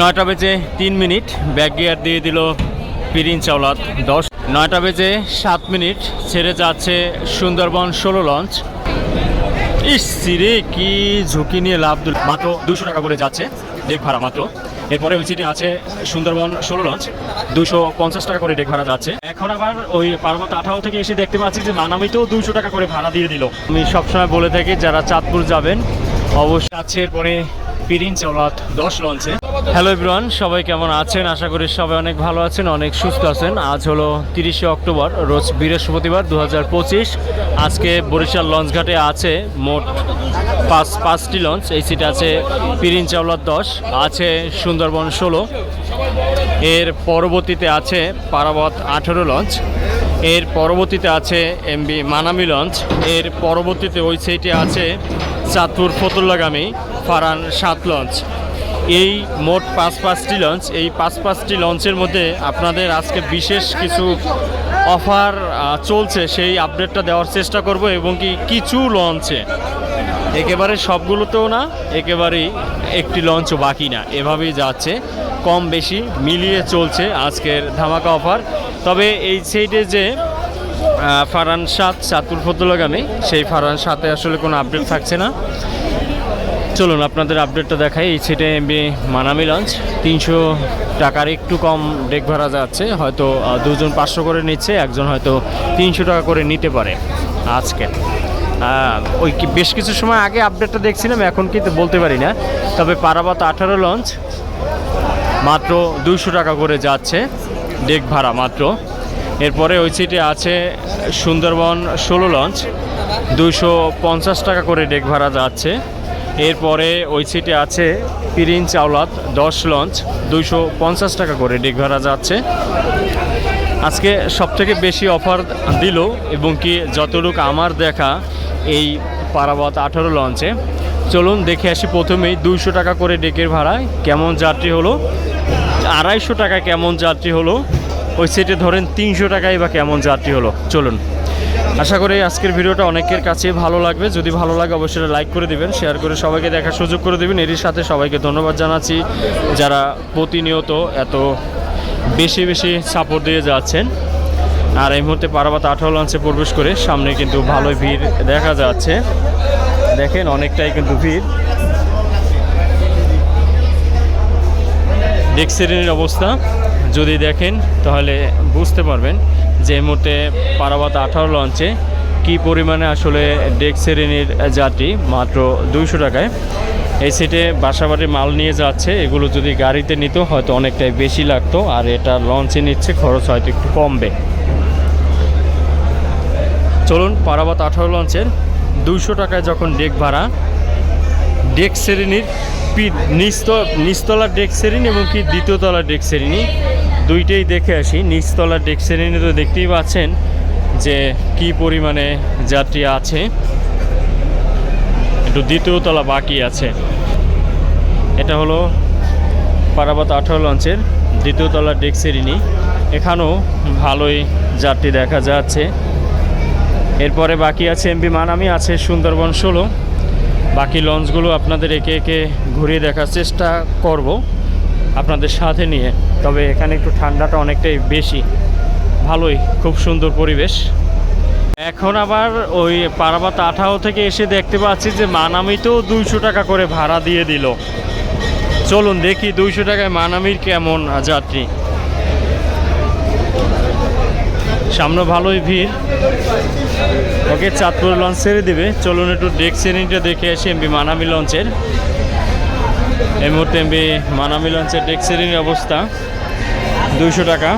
নয়টা বেজে তিন মিনিট। ব্যাক গিয়ার দিয়ে দিল পিরিন চাওলাত দশ। নয়টা বেজে সাত মিনিট। ছেড়ে যাচ্ছে সুন্দরবন ষোলো লঞ্চ। ইস রে, কি ঝুঁকি নিয়ে লাভ মাত্র দুশো টাকা করে যাচ্ছে ডেক ভাড়া মাত্র। এরপরে ওই আছে সুন্দরবন ষোলো লঞ্চ। দুশো পঞ্চাশ টাকা করে ডেক ভাড়া যাচ্ছে। এখন আবার ওই পার্বত আঠারো থেকে এসে দেখতে পাচ্ছি যে মানামিতেও দুশো টাকা করে ভাড়া দিয়ে দিল। আমি সবসময় বলে থাকি, যারা চাঁদপুর যাবেন, অবশ্যই আছে এরপরে পিরিন চৌলাত দশ লঞ্চে হ্যালো এভরিওয়ান সবাই কেমন আছেন? আশা করি সবাই অনেক ভালো আছেন, অনেক সুস্থ আছেন। আজ হলো তিরিশে অক্টোবর, রোজ বৃহস্পতিবার দু হাজার পঁচিশ। আজকে বরিশাল লঞ্চঘাটে আছে মোট পাঁচ, পাঁচটি লঞ্চ এই সিটে আছে পিরিন চাওলার দশ, আছে সুন্দরবন ষোলো। এর পরবর্তীতে আছে পারাবত আঠেরো লঞ্চ এর পরবর্তীতে আছে এমবি মানামি লঞ্চ এর পরবর্তীতে ওই সাইটে আছে চাঁদপুর ফতুল্লাগামী। ফারান সাত লঞ্চ। এই মোট পাঁচ পাঁচটি লঞ্চ। এই পাঁচ পাঁচটি লঞ্চের মধ্যে আপনাদের আজকে বিশেষ কিছু অফার চলছে। সেই আপডেটটা দেওয়ার চেষ্টা করব এবং কি কিছু লঞ্চে। একেবারে সবগুলোতেও না, একেবারেই একটি লঞ্চও বাকি না। এভাবেই যাচ্ছে। কম বেশি মিলিয়ে চলছে আজকের ধামাকা অফার। তবে এই সাইডে যে ফারান সাত চাঁদপুর ফতুল্লাগামী, সেই ফারান সাথে আসলে কোনো আপডেট থাকছে না। চলুন, আপনাদের আপডেটটা দেখাই। এই সিটে এমবি মানামি লঞ্চ তিনশো টাকার একটু কম ডেক ভাড়া যাচ্ছে। হয়তো দুজন পাঁচশো করে নিচ্ছে, একজন হয়তো তিনশো টাকা করে নিতে পারে আজকে। ওই বেশ কিছু সময় আগে আপডেটটা দেখছিলাম, এখন কিন্তু বলতে পারি না। তবে পারাবাত আঠারো লঞ্চ মাত্র দুইশো টাকা করে যাচ্ছে ডেক ভাড়া মাত্র। এরপরে ওই সিটে আছে সুন্দরবন ষোলো লঞ্চ দুইশো পঞ্চাশ টাকা করে ডেক ভাড়া যাচ্ছে। এরপরে ওই সিটে আছে পিরিন চাওলাত দশ লঞ্চ দুইশো পঞ্চাশ টাকা করে ডেক ভাড়া যাচ্ছে। আজকে সবথেকে বেশি অফার দিল এবং কি যতটুকু আমার দেখা এই পারাবত আঠারো লঞ্চে চলুন দেখে আসি প্রথমেই দুইশো টাকা করে ডেকের ভাড়ায় কেমন যাত্রী হলো? আড়াইশো টাকা কেমন যাত্রী হলো? ওই সেটে ধরেন তিনশো টাকায় বা কেমন যাত্রী হলো? চলুন। আশা করি আজকের ভিডিওটা অনেকের কাছে ভালো লাগবে। যদি ভালো লাগে অবশ্যই লাইক করে দিবেন শেয়ার করে সবাইকে দেখার সুযোগ করে দিবেন। এরই সাথে সবাইকে ধন্যবাদ জানাচ্ছি যারা প্রতিনিয়ত এত বেশি বেশি সাপোর্ট দিয়ে যাচ্ছেন। আর এই মুহূর্তে পারাবাত আঠারো লঞ্চে প্রবেশ করে সামনে কিন্তু ভালোই ভিড় দেখা যাচ্ছে। দেখেন অনেকটাই কিন্তু ভিড়। ডেক শ্রেণির অবস্থা যদি দেখেন তাহলে বুঝতে পারবেন। যে মুহূর্তে পারাবাত আঠারো লঞ্চে কি পরিমাণে আসলে ডেক শ্রেণির যাত্রী? মাত্র দুইশো টাকায়। এই সিটে বাসাবাড়ি মাল নিয়ে যাচ্ছে। এগুলো যদি গাড়িতে নিত হয়তো অনেকটাই বেশি লাগতো। আর এটা লঞ্চে নিচ্ছে, খরচ হয়তো একটু কমবে। চলুন, পারাবাত আঠারো লঞ্চের দুইশো টাকায় যখন ডেক ভাড়া, ডেক শ্রেণির পি- নিচত- নিচতলার ডেক শ্রেণি এবং কি দ্বিতীয় তলার ডেক শ্রেণি দুইটাই দেখে আসি। নিচতলার ডেক শ্রেণি তো দেখতেই পাচ্ছেন যে কি পরিমাণে যাত্রী আছে। একটু দ্বিতীয় তলা বাকি আছে। এটা হলো পারাবাত আঠারো লঞ্চের দ্বিতীয় তলার ডেক শ্রেণি এখানেও ভালোই যাত্রী দেখা যাচ্ছে। এরপরে বাকি আছে এমবি মানামি, আছে সুন্দরবন ষোলো। বাকি লঞ্চগুলো আপনাদের একে একে ঘুরিয়ে দেখার চেষ্টা করব। আপনাদের সাথে নিয়ে। তবে এখানে একটু ঠান্ডাটা অনেকটাই বেশি। ভালোই, খুব সুন্দর পরিবেশ। এখন আবার ওই পারাবাত আঠারো থেকে এসে দেখতে পাচ্ছি যে মানামিতেও দুইশো টাকা করে ভাড়া দিয়ে দিল। চলুন দেখি দুইশো টাকায় মানামির কেমন যাত্রী। সামনে ভালোই ভিড়। ওকে চাঁদপুর লঞ্চ ছেড়ে দেবে। চলুন একটু ডেক শ্রেণীটা দেখে আসি এমবি মানামি লঞ্চের। এই মুহূর্তে এমবি মানামি লঞ্চের ডেক অবস্থা, দুইশো টাকা।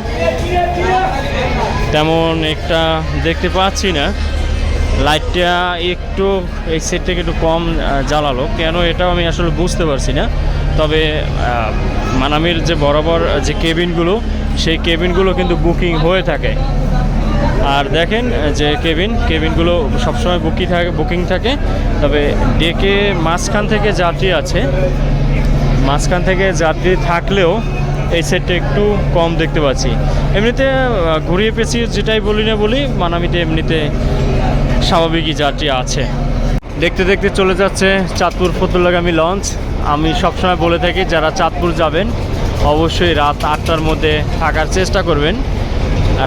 তেমন একটা দেখতে পাচ্ছি না। লাইটটা একটু এই সেট থেকে একটু কম জ্বালালো। কেন এটাও আমি আসলে বুঝতে পারছি না। তবে মানামির যে বরাবর যে কেবিনগুলো, সেই কেবিনগুলো কিন্তু বুকিং হয়ে থাকে। আর দেখেন, যে কেবিন, কেবিনগুলো সবসময় বুকিং থাকে বুকিং থাকে। তবে ডেকে মাঝখান থেকে যাত্রী আছে। মাঝখান থেকে যাত্রী থাকলেও এই সেটটা একটু কম দেখতে পাচ্ছি। এমনিতে ঘুরিয়ে পেঁচিয়ে যেটাই বলি না বলি, মানামিতে এমনিতে স্বাভাবিকই যাত্রী আছে। দেখতে দেখতে চলে যাচ্ছে চাঁদপুর ফতুল্লাগামী লঞ্চ। আমি সবসময় বলে থাকি, যারা চাঁদপুর যাবেন, অবশ্যই রাত আটটার মধ্যে থাকার চেষ্টা করবেন।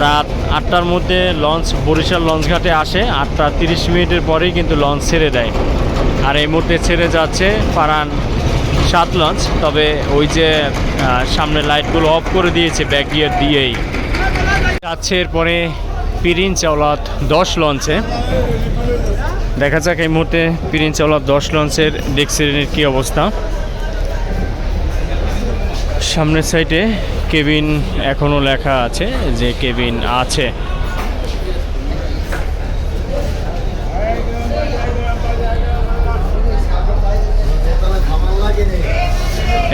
রাত আটটার মধ্যে লঞ্চ, বরিশাল লঞ্চ ঘাটে আসে। আটটা তিরিশ মিনিটের পরেই কিন্তু লঞ্চ ছেড়ে দেয়। আর এই মুহূর্তে ছেড়ে যাচ্ছে ফারান সাত লঞ্চ তবে ওই যে সামনে লাইটগুলো অফ করে দিয়েছে ব্যাক গিয়ার দিয়েই যাচ্ছে এরপরে পিরিন চাওলাত দশ লঞ্চে দেখা যাক এই মুহূর্তে পিরিন চাওলাত দশ লঞ্চের ডেক শ্রেণির কী অবস্থা। সামনের সাইডে কেবিন এখনও লেখা আছে যে কেবিন আছে।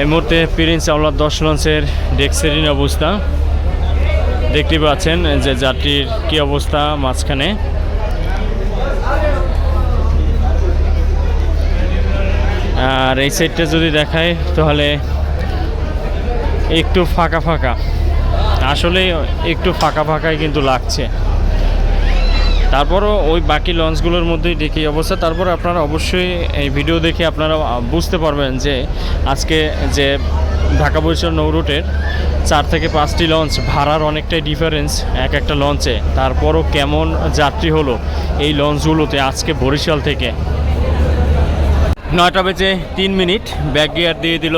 এই মুহূর্তে পিরিন চাওলার দশ লঞ্চের ডেক শ্রেণির অবস্থা। দেখতে পাচ্ছেন যে যাত্রীর কি অবস্থা মাঝখানে। আর এই সাইডটা যদি দেখায়, তাহলে একটু ফাঁকা ফাঁকা। আসলে একটু ফাঁকা ফাঁকাই কিন্তু লাগছে। তারপরও ওই বাকি লঞ্চগুলোর মধ্যেই দেখি অবস্থা। তারপর আপনারা অবশ্যই এই ভিডিও দেখে আপনারা বুঝতে পারবেন যে আজকে যে ঢাকা বরিশাল নৌ রুটের চার থেকে পাঁচটি লঞ্চ ভাড়ার অনেকটাই ডিফারেন্স এক একটা লঞ্চে। তারপরও কেমন যাত্রী হলো এই লঞ্চগুলোতে আজকে বরিশাল থেকে। নয়টা বেজে তিন মিনিট ব্যাক গিয়ার দিয়ে দিল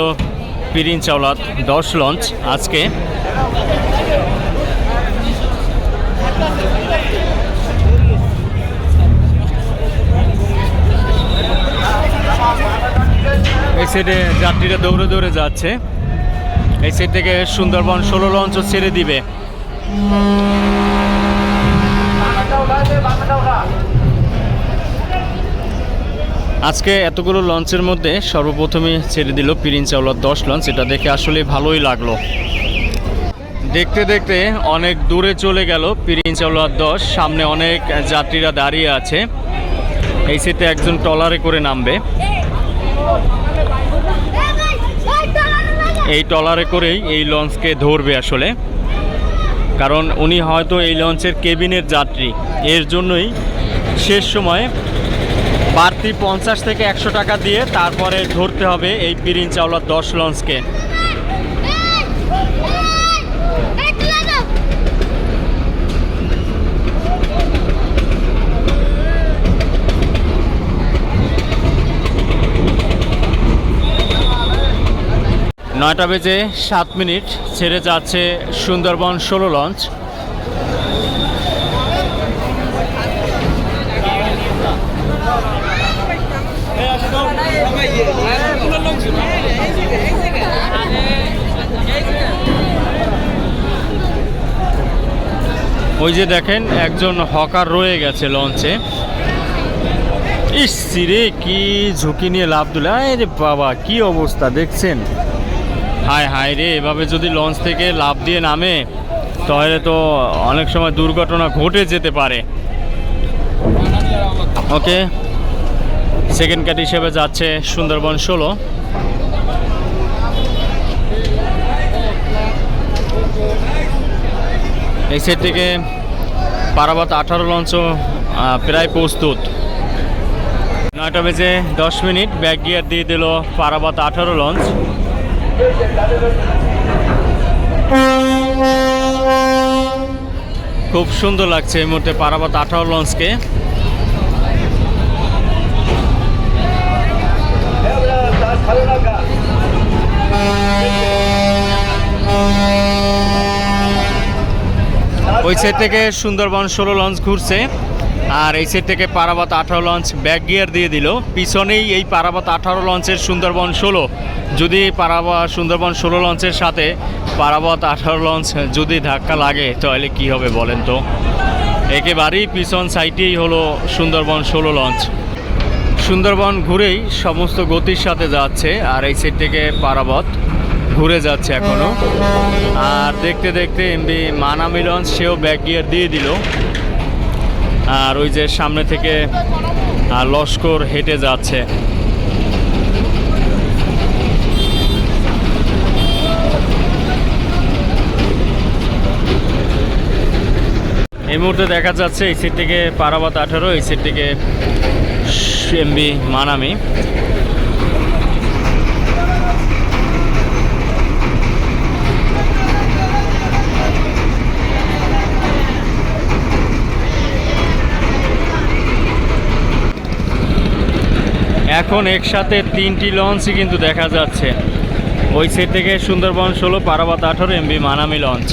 পিরিন চাওলাত দশ লঞ্চ আজকে। এই সাইডে যাত্রীরা দৌড়ে দৌড়ে যাচ্ছে। এই সাইড থেকে সুন্দরবন ষোলো লঞ্চও ছেড়ে দিবে। আজকে এতগুলো লঞ্চের মধ্যে সর্বপ্রথমে ছেড়ে দিল পিরিন চাওলার দশ লঞ্চ এটা দেখে আসলে ভালোই লাগল। দেখতে দেখতে অনেক দূরে চলে গেল পিরিন চাওলার দশ, সামনে অনেক যাত্রীরা দাঁড়িয়ে আছে। এই সেটে একজন ট্রলারে করে নামবে। এই ট্রলারে করেই এই লঞ্চকে ধরবে আসলে। কারণ উনি হয়তো এই লঞ্চের কেবিনের যাত্রী। এর জন্যই শেষ সময়ে বাড়তি পঞ্চাশ থেকে একশো টাকা দিয়ে তারপরে ধরতে হবে এই পিরিন চাওলার দশ লঞ্চকে। নয়টা বেজে সাত মিনিট, ছেড়ে যাচ্ছে সুন্দরবন ষোলো লঞ্চ। ওই যে দেখেন, একজন হকার রয়ে গেছে লঞ্চে। ইস রে, কি ঝুঁকি নিয়ে লাভ দিলে। আরে বাবা, কি অবস্থা, দেখছেন? হায় হায় রে, এভাবে যদি লঞ্চ থেকে লাভ দিয়ে নামে, তাহলে তো অনেক সময় দুর্ঘটনা ঘটে যেতে পারে। ওকে সেকেন্ড ক্যাট হিসেবে যাচ্ছে সুন্দরবন ষোলো। এই সেট থেকে পারাবাত আঠারো লঞ্চও প্রায় প্রস্তুত। নয়টা বেজে দশ মিনিট ব্যাক গিয়ার দিয়ে দিল পারাবাত আঠারো লঞ্চ। খুব সুন্দর লাগছে এই মুহূর্তে পারাবাত আঠারো লঞ্চকে। ওই সাইড থেকে সুন্দরবন ষোলো লঞ্চ ঘুরছে। আর এই সাইড থেকে পারাবাত আঠারো লঞ্চ ব্যাক গিয়ার দিয়ে দিল। পিছনেই এই পারাবাত আঠারো লঞ্চের সুন্দরবন ষোলো। যদি পারাবা সুন্দরবন ষোলো লঞ্চের সাথে পারাবাত আঠারো লঞ্চ যদি ধাক্কা লাগে, তাহলে কি হবে বলেন তো? একেবারেই পিছন সাইটেই হলো সুন্দরবন ষোলো লঞ্চ সুন্দরবন ঘুরেই সমস্ত গতির সাথে যাচ্ছে, আর এই সাইড থেকে পারাবত ঘুরে যাচ্ছে এখনও আর দেখতে দেখতে এমবি মানামি লঞ্চ সেও ব্যাক গিয়ার দিয়ে দিল। আর ওই যে সামনে থেকে লস্কর হেঁটে যাচ্ছে। এই মুহূর্তে দেখা যাচ্ছে, এই সিট থেকে পারাবাত আঠারো, এই সিট থেকে এমবি মানামি। এখন একসাথে তিনটি লঞ্চই কিন্তু দেখা যাচ্ছে। ওই সেট থেকে সুন্দরবন ষোলো, পারাবাত আঠারো, এমবি মানামি লঞ্চ।